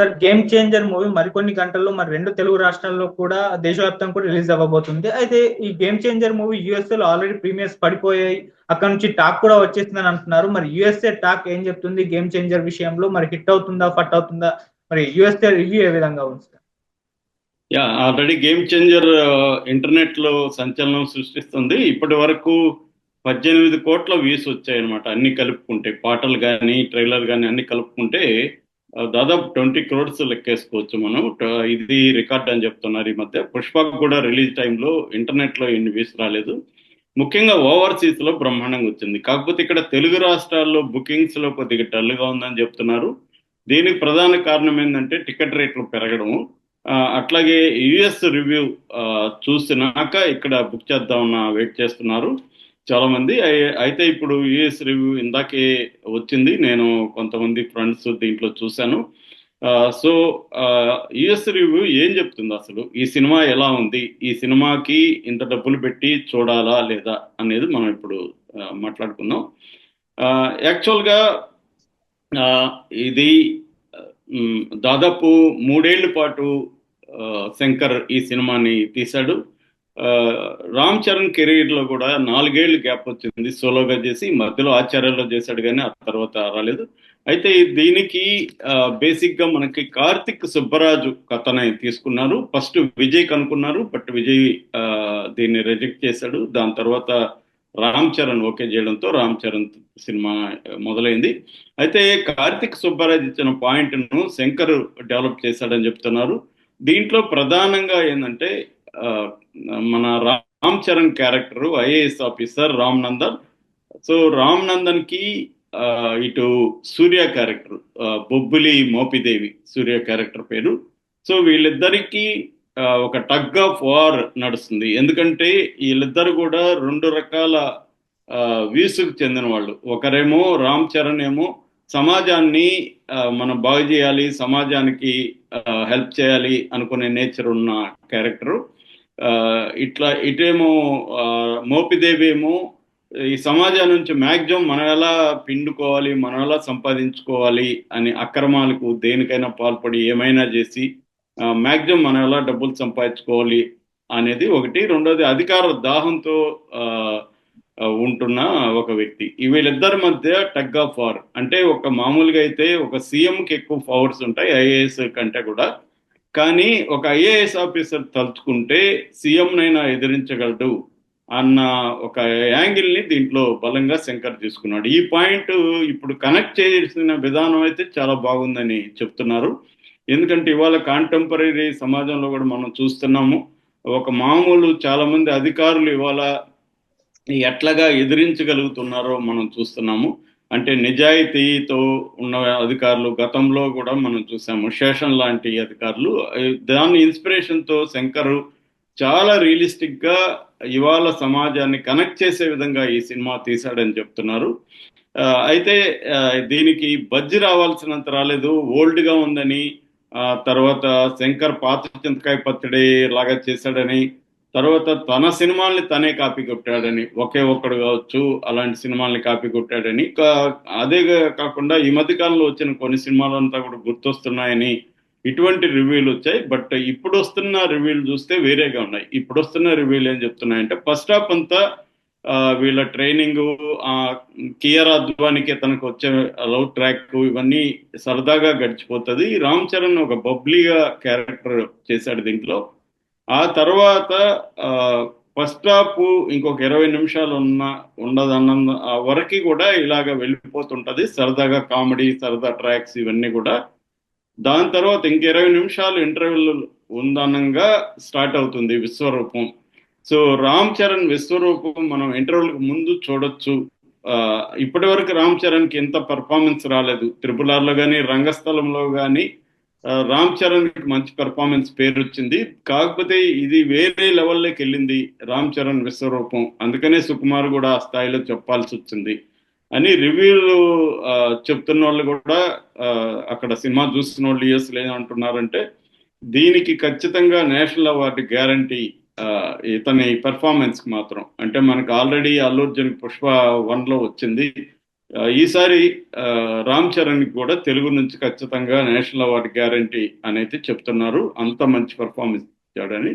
Sir game changer movie మరికొన్ని గంటల్లో మరి రెండు తెలుగు రాష్ట్రాల్లో కూడా దేశవ్యాప్తంగా కూడా రిలీజ్ అవ్వబోతుంది. అయితే ఈ గేమ్ చేంజర్ మూవీ యూఎస్ఏ లో ఆల్రెడీ ప్రీమియర్స్ పడిపోయాయి. అక్కడ నుంచి టాక్ కూడా వచ్చేసిందని అంటున్నారు. మరి యుఎస్ఏ టాక్ ఏం చెప్తుంది? గేమ్ చేంజర్ విషయంలో మరి హిట్ అవుతుందా ఫట్ అవుతుందా? మరి యుఎస్ఏ రివ్యూ ఏ విధంగా ఉంది sir? Yeah already game changer ఇంటర్నెట్లో సంచలనం సృష్టిస్తుంది. ఇప్పటి వరకు పద్దెనిమిది కోట్ల వ్యూస్ వచ్చాయన్నమాట. అన్ని కలుపుకుంటే పాటలు కానీ ట్రైలర్ కానీ అన్ని కలుపుకుంటే దాదాపు ట్వంటీ క్రోడ్స్ లెక్కేసుకోవచ్చు మనం. ఇది రికార్డ్ అని చెప్తున్నారు ఈ మధ్య. పుష్ప కూడా రిలీజ్ టైంలో ఇంటర్నెట్లో వ్యూస్ రాలేదు. ముఖ్యంగా ఓవర్సీస్లో బ్రహ్మాండంగా వచ్చింది. కాకపోతే ఇక్కడ తెలుగు రాష్ట్రాల్లో బుకింగ్స్లో కొద్దిగా టల్గా ఉందని చెప్తున్నారు. దీనికి ప్రధాన కారణం ఏంటంటే టికెట్ రేట్లు పెరగడము. అట్లాగే యుఎస్ రివ్యూ చూసినాక ఇక్కడ బుక్ చేద్దామన్న వెయిట్ చేస్తున్నారు. చాలా మంది అయితే ఇప్పుడు యుఎస్ రివ్యూ ఇందాకే వచ్చింది. నేను కొంతమంది ఫ్రెండ్స్ దీంట్లో చూశాను. సో యుఎస్ రివ్యూ ఏం చెప్తుంది అసలు? ఈ సినిమా ఎలా ఉంది? ఈ సినిమాకి ఇంత డబ్బులు పెట్టి చూడాలా లేదా అనేది మనం ఇప్పుడు మాట్లాడుకుందాం. యాక్చువల్గా ఇది దాదాపు మూడేళ్ళ పాటు శంకర్ ఈ సినిమాని తీశాడు. రామ్ చరణ్ కెరీర్లో కూడా నాలుగేళ్ళు గ్యాప్ వచ్చింది. సోలోగా చేసి మధ్యలో ఆచార్యలో చేశాడు కానీ ఆ తర్వాత రాలేదు. అయితే దీనికి బేసిక్గా మనకి కార్తిక్ సుబ్బరాజు కథని తీసుకున్నారు. ఫస్ట్ విజయ్ కనుక్కున్నారు. బట్ విజయ్ ఆ, దీన్ని రిజెక్ట్ చేశాడు. దాని తర్వాత రామ్ చరణ్ ఓకే చేయడంతో రామ్ చరణ్ సినిమా మొదలైంది. అయితే కార్తిక్ సుబ్బరాజ్ ఇచ్చిన పాయింట్ను శంకర్ డెవలప్ చేశాడని చెప్తున్నారు. దీంట్లో ప్రధానంగా ఏంటంటే మన Ram Charan character IAS officer Ram Nandan. So Ram నందన్కి ఇటు సూర్య క్యారెక్టర్ బొబ్బులి బొబ్బిలి మోపిదేవి సూర్య క్యారెక్టర్ పేరు. సో వీళ్ళిద్దరికీ ఒక టగ్ ఆఫ్ వార్ నడుస్తుంది. ఎందుకంటే వీళ్ళిద్దరు కూడా రెండు రకాల వ్యూస్కి చెందిన వాళ్ళు. ఒకరేమో రామ్ చరణ్ ఏమో సమాజాన్ని మనం బాగు చేయాలి సమాజానికి హెల్ప్ చేయాలి అనుకునే నేచర్ ఉన్న క్యారెక్టరు. ఇట్లా ఇటేమో మోపిదేవేమో మోపిదేవి ఏమో ఈ సమాజం నుంచి మ్యాక్సిమం మనం ఎలా పిండుకోవాలి మనం ఎలా సంపాదించుకోవాలి అని అక్రమాలకు దేనికైనా పాల్పడి ఏమైనా చేసి మ్యాక్సిమం మనం ఎలా డబ్బులు సంపాదించుకోవాలి అనేది ఒకటి. రెండోది అధికార దాహంతో ఉంటున్న ఒక వ్యక్తి. వీళ్ళిద్దరి మధ్య టగ్ ఆఫ్ వార్. అంటే ఒక మామూలుగా అయితే ఒక సీఎంకి ఎక్కువ పవర్స్ ఉంటాయి ఐఏఎస్ కంటే కూడా. కానీ ఒక ఐఏఎస్ ఆఫీసర్ తలుచుకుంటే సీఎంనైనా ఎదిరించగలడు అన్న ఒక యాంగిల్ని దీంట్లో బలంగా శంకర్ తీసుకున్నాడు. ఈ పాయింట్ ఇప్పుడు కనెక్ట్ చేసిన విధానం అయితే చాలా బాగుందని చెప్తున్నారు. ఎందుకంటే ఇవాళ కాంటెంపరీ సమాజంలో కూడా మనం చూస్తున్నాము ఒక మామూలు చాలా మంది అధికారులు ఇవాళ ఎట్లాగా ఎదిరించగలుగుతున్నారో మనం చూస్తున్నాము. అంటే నిజాయితీతో ఉన్న అధికారులు గతంలో కూడా మనం చూసాము శేషన్ లాంటి అధికారులు దాని ఇన్స్పిరేషన్తో శంకరు శంకర్ చాలా రియలిస్టిక్గా ఇవాళ సమాజాన్ని కనెక్ట్ చేసే విధంగా ఈ సినిమా తీశాడని చెప్తున్నారు. అయితే దీనికి బజ్జి రావాల్సినంత రాలేదు ఓల్డ్గా ఉందని తర్వాత శంకర్ పాత చింతకాయ పచ్చడి లాగా చేశాడని తర్వాత తన సినిమాల్ని తనే కాపీ కొట్టాడని ఒకే ఒక్కడు కావచ్చు అలాంటి సినిమాల్ని కాపీ కొట్టాడని. అదే కాకుండా ఈ మధ్య కాలంలో వచ్చిన కొన్ని సినిమాలంతా కూడా గుర్తొస్తున్నాయని ఇటువంటి రివ్యూలు వచ్చాయి. బట్ ఇప్పుడు వస్తున్న రివ్యూలు చూస్తే వేరేగా ఉన్నాయి. ఇప్పుడు వస్తున్న రివ్యూలు ఏం చెప్తున్నాయంటే ఫస్ట్ హాఫ్ అంతా వీళ్ళ ట్రైనింగ్ కియర్ అద్వానికి తనకు వచ్చే లవ్ ట్రాక్ ఇవన్నీ సరదాగా గడిచిపోతుంది. రామ్ చరణ్ ఒక బబ్లీగా క్యారెక్టర్ చేశాడు దీంట్లో. ఆ తర్వాత ఫస్ట్ హాఫ్ ఇంకొక ఇరవై నిమిషాలు ఉన్న ఉండదన్న ఆ వరకు కూడా ఇలాగ వెళ్ళిపోతుంటది. సరదాగా కామెడీ సరదా ట్రాక్స్ ఇవన్నీ కూడా. దాని తర్వాత ఇంక ఇరవై నిమిషాలు ఇంటర్వ్యూలు ఉందనంగా స్టార్ట్ అవుతుంది విశ్వరూపం. సో రామ్ చరణ్ విశ్వరూపం మనం ఇంటర్వ్యూలకు ముందు చూడొచ్చు. ఇప్పటి వరకు రామ్ చరణ్కి ఎంత పర్ఫార్మెన్స్ రాలేదు. త్రిపుల్ ఆర్లో కానీ రంగస్థలంలో కానీ రామ్ చరణ్కి మంచి పెర్ఫార్మెన్స్ పేరు వచ్చింది కాకపోతే ఇది వేరే లెవెల్లోకి వెళ్ళింది రామ్ చరణ్ విశ్వరూపం. అందుకనే సుకుమార్ కూడా ఆ స్థాయిలో చెప్పాల్సి వచ్చింది. అని రివ్యూలు చెప్తున్న వాళ్ళు కూడా అక్కడ సినిమా చూస్తున్న వాళ్ళు ఇయర్స్ లేదంటున్నారంటే దీనికి ఖచ్చితంగా నేషనల్ అవార్డు గ్యారంటీ ఇతని పెర్ఫార్మెన్స్కి మాత్రం. అంటే మనకు ఆల్రెడీ అల్లు అర్జున్ పుష్ప వన్లో వచ్చింది. ఈసారి రామ్ చరణ్ కూడా తెలుగు నుంచి ఖచ్చితంగా నేషనల్ అవార్డు గ్యారంటీ అనేది చెప్తున్నారు. అంత మంచి పర్ఫార్మెన్స్ ఇచ్చాడని.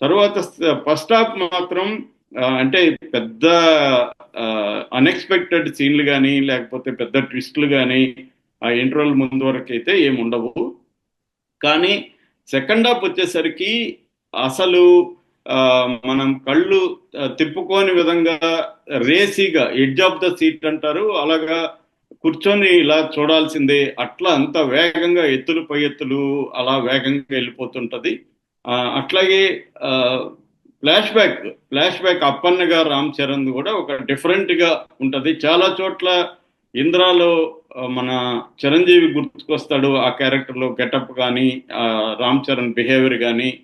తర్వాత ఫస్ట్ హాఫ్ మాత్రం అంటే పెద్ద అన్ఎక్స్పెక్టెడ్ సీన్లు కానీ లేకపోతే పెద్ద ట్విస్ట్లు కానీ ఆ ఇంటర్వల్ ముందు వరకు అయితే ఏమి ఉండవు కానీ సెకండ్ హాఫ్ వచ్చేసరికి అసలు మనం కళ్ళు తిప్పుకోని విధంగా రేసీగా ఎడ్జ్ ఆఫ్ ద సీట్ అంటారు. అలాగా కూర్చొని ఇలా చూడాల్సిందే. అట్లా అంత వేగంగా ఎత్తులు పై ఎత్తులు అలా వేగంగా వెళ్ళిపోతుంటది. ఆ, అట్లాగే ఫ్లాష్ బ్యాక్ ఫ్లాష్ బ్యాక్ అప్పన్నగా రామ్ చరణ్ కూడా ఒక డిఫరెంట్గా ఉంటది. చాలా చోట్ల ఇంద్రాలో మన చిరంజీవి గుర్తుకొస్తాడు. ఆ క్యారెక్టర్లో గెటప్ కానీ రామ్ చరణ్ బిహేవియర్ కానీ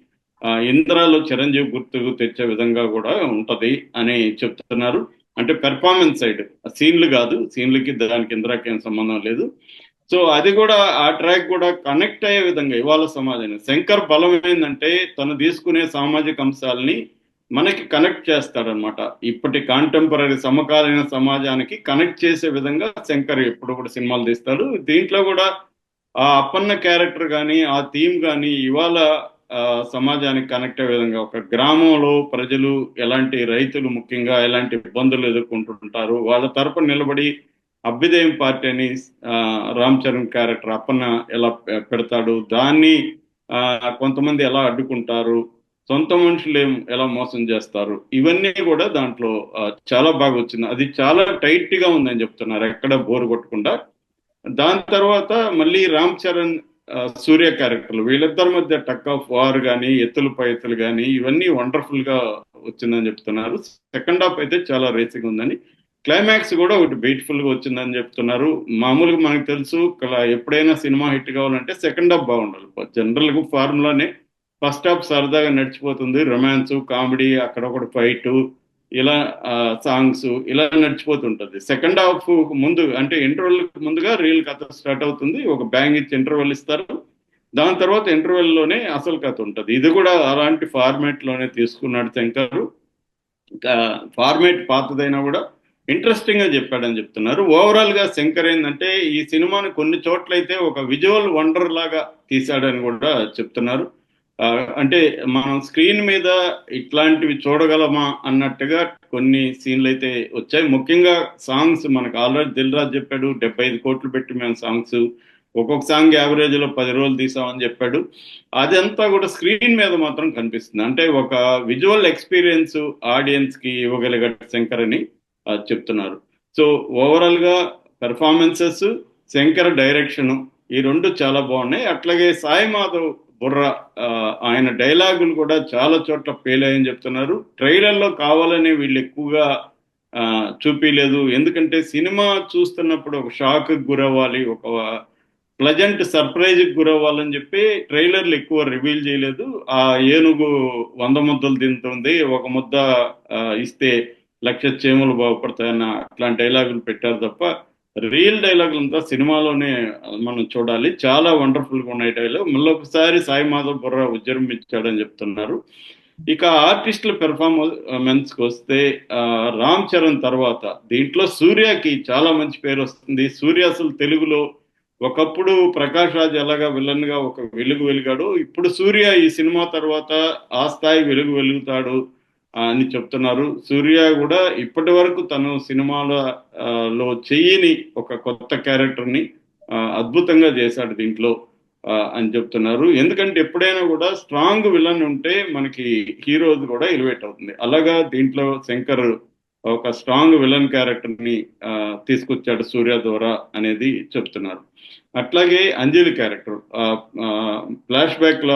ఇంద్రాలో చిరంజీవి గుర్తుకు తెచ్చే విధంగా కూడా ఉంటది అని చెప్తున్నారు. అంటే పెర్ఫార్మెన్స్ సైడ్ సీన్లు కాదు సీన్లకి దానికి ఇంద్రాకి ఏం సంబంధం లేదు. సో అది కూడా ఆ ట్రాక్ కూడా కనెక్ట్ అయ్యే విధంగా ఇవాళ సమాజాన్ని శంకర్ బలం ఏంటంటే తను తీసుకునే సామాజిక అంశాలని మనకి కనెక్ట్ చేస్తాడనమాట ఇప్పటి కాంటెంపరీ సమకాలీన సమాజానికి కనెక్ట్ చేసే విధంగా శంకర్ ఎప్పుడు కూడా సినిమాలు తీస్తాడు. దీంట్లో కూడా ఆ అప్పన్న క్యారెక్టర్ కానీ ఆ థీమ్ కానీ ఇవాళ సమాజానికి కనెక్ట్ అయ్యే విధంగా ఒక గ్రామంలో ప్రజలు ఎలాంటి రైతులు ముఖ్యంగా ఎలాంటి ఇబ్బందులు ఎదుర్కొంటుంటారు వాళ్ళ తరపున నిలబడి అభ్యుదయం పార్టీ అని రామ్ చరణ్ క్యారెక్టర్ అప్పన్న ఎలా పెడతాడు దాన్ని ఆ, కొంతమంది ఎలా అడ్డుకుంటారు సొంత మనుషులు ఎలా మోసం చేస్తారు ఇవన్నీ కూడా దాంట్లో చాలా బాగా వచ్చింది. అది చాలా టైట్గా ఉందని చెప్తున్నారు ఎక్కడ బోరు కొట్టకుండా. దాని తర్వాత మళ్ళీ రామ్ చరణ్ సూర్య క్యారెక్టర్లు. వీళ్ళిద్దరి మధ్య టక్ ఆఫ్ వార్ కానీ ఎత్తులు పైతులు కానీ ఇవన్నీ వండర్ఫుల్గా వచ్చిందని చెప్తున్నారు. సెకండ్ హాఫ్ అయితే చాలా రేసింగ్ ఉందని. క్లైమాక్స్ కూడా ఒకటి బ్యూటిఫుల్గా వచ్చిందని చెప్తున్నారు. మామూలుగా మనకు తెలుసు కల- ఎప్పుడైనా సినిమా హిట్ కావాలంటే సెకండ్ హాఫ్ బాగుండాలి. జనరల్గా ఫార్ములానే ఫస్ట్ హాఫ్ సరదాగా నడిచిపోతుంది. రొమాన్స్ కామెడీ అక్కడ ఒకటి ఫైట్ ఇలా సాంగ్స్ ఇలా నడిచిపోతుంటది. సెకండ్ హాఫ్ ముందు అంటే ఇంటర్వెల్ ముందుగా రీల్ కథ స్టార్ట్ అవుతుంది. ఒక బ్యాంగ్ ఇచ్చి ఇంటర్వెల్ ఇస్తారు. దాని తర్వాత ఇంటర్వెల్లోనే అసలు కథ ఉంటుంది. ఇది కూడా అలాంటి ఫార్మేట్లోనే తీసుకున్నాడు శంకర్. ఫార్మేట్ పాతదైనా కూడా ఇంట్రెస్టింగ్గా చెప్పాడని చెప్తున్నారు. ఓవరాల్గా శంకర్ ఏంటంటే ఈ సినిమాని కొన్ని చోట్లయితే ఒక విజువల్ వండర్ లాగా తీశాడని కూడా చెప్తున్నారు. అంటే మనం స్క్రీన్ మీద ఇట్లాంటివి చూడగలమా అన్నట్టుగా కొన్ని సీన్లు అయితే వచ్చాయి. ముఖ్యంగా సాంగ్స్ మనకు ఆల్రెడీ దిల్ రాజ్ చెప్పాడు డెబ్బై ఐదు కోట్లు పెట్టి మేము సాంగ్స్ ఒక్కొక్క సాంగ్ యావరేజ్లో పది రోజులు తీసామని చెప్పాడు. అదంతా కూడా స్క్రీన్ మీద మాత్రం కనిపిస్తుంది. అంటే ఒక విజువల్ ఎక్స్పీరియన్స్ ఆడియన్స్కి ఇవ్వగలిగాడు శంకర్ అని చెప్తున్నారు. సో ఓవరాల్గా పెర్ఫార్మెన్సెస్ శంకర్ డైరెక్షన్ ఈ రెండు చాలా బాగున్నాయి. అట్లాగే సాయి మాధవ్ బుర్ర ఆ, ఆయన డైలాగులు కూడా చాలా చోట్ల ఫెయిల్ అయ్యని చెప్తున్నారు. ట్రైలర్లో కావాలని వీళ్ళు ఎక్కువగా ఆ, చూపించలేదు ఎందుకంటే సినిమా చూస్తున్నప్పుడు ఒక షాక్ గురవ్వాలి ఒక ప్లజెంట్ సర్ప్రైజ్ గురవ్వాలని చెప్పి ట్రైలర్లు ఎక్కువ రివీల్ చేయలేదు. ఆ ఏనుగు వంద ముద్దలు తింటుంది ఒక ముద్ద ఆ, ఇస్తే లక్ష చేములు బాగుపడతాయన్న అట్లాంటి డైలాగులు పెట్టారు తప్ప రియల్ డైలాగులు అంతా సినిమాలోనే మనం చూడాలి. చాలా వండర్ఫుల్గా ఉన్నాయి డైలాగ్ మళ్ళీ ఒకసారి సాయి మాధవ్ బుర్ర విజృంభించాడని చెప్తున్నారు. ఇక ఆర్టిస్టుల పెర్ఫార్మెన్స్కి వస్తే రామ్ చరణ్ తర్వాత దీంట్లో సూర్యకి చాలా మంచి పేరు వస్తుంది. సూర్య అసలు తెలుగులో ఒకప్పుడు ప్రకాష్ రాజ్ ఎలాగా విలన్గా ఒక వెలుగు వెలిగాడు ఇప్పుడు సూర్య ఈ సినిమా తర్వాత ఆ స్థాయి వెలుగు వెలుగుతాడు. అని చెప్తున్నారు. సూర్య కూడా ఇప్పటి వరకు తను సినిమాల లో చెయ్యని ఒక కొత్త క్యారెక్టర్ని అద్భుతంగా చేశాడు దీంట్లో అని చెప్తున్నారు. ఎందుకంటే ఎప్పుడైనా కూడా స్ట్రాంగ్ విలన్ ఉంటే మనకి హీరో కూడా ఎలివేట్ అవుతుంది. అలాగా దీంట్లో శంకర్ ఒక స్ట్రాంగ్ విలన్ క్యారెక్టర్ని ఆ, తీసుకొచ్చాడు సూర్య ద్వారా అనేది చెప్తున్నారు. అట్లాగే అంజలి క్యారెక్టర్ ఫ్లాష్ బ్యాక్లో